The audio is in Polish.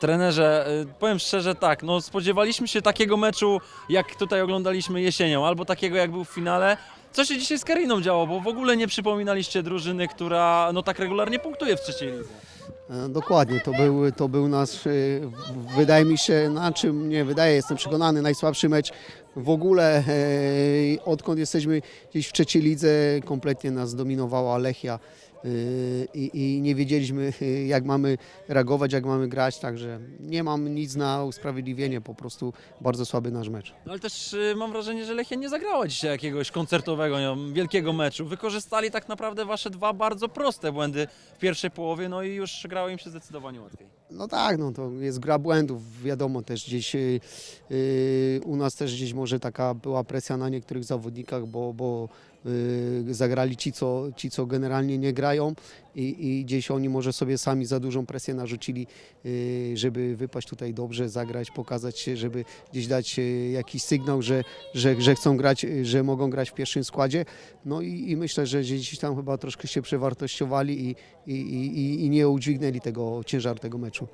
Trenerze, y, powiem szczerze tak, no spodziewaliśmy się takiego meczu, jak tutaj oglądaliśmy jesienią, albo takiego jak był w finale. Co się dzisiaj z Kariną działo, bo w ogóle nie przypominaliście drużyny, która no tak regularnie punktuje w trzeciej lidze. E, Dokładnie, to był, to był nasz, w- wydaje mi się, na czym nie wydaje, jestem przekonany, najsłabszy mecz w ogóle, e, odkąd jesteśmy gdzieś w trzeciej lidze, kompletnie nas dominowała Lechia e, i, i nie wiedzieliśmy e, jak mamy reagować, jak mamy grać, także nie mam nic na usprawiedliwienie, po prostu bardzo słaby nasz mecz. No ale też mam wrażenie, że Lechia nie zagrała dzisiaj jakiegoś koncertowego, nie wielkiego meczu. Wykorzystali tak naprawdę wasze dwa bardzo proste błędy w pierwszej połowie, no i już grało im się zdecydowanie łatwiej. No tak, no to jest gra błędów, wiadomo też gdzieś y, y, u nas też gdzieś może taka była presja na niektórych zawodnikach, bo, bo zagrali ci co, ci, co generalnie nie grają i, i gdzieś oni może sobie sami za dużą presję narzucili, y, żeby wypaść tutaj dobrze, zagrać, pokazać się, żeby gdzieś dać y, jakiś sygnał, że, że, że chcą grać, y, że mogą grać w pierwszym składzie. No i, i myślę, że gdzieś tam chyba troszkę się przewartościowali i, i, i, i nie udźwignęli tego ciężaru tego meczu.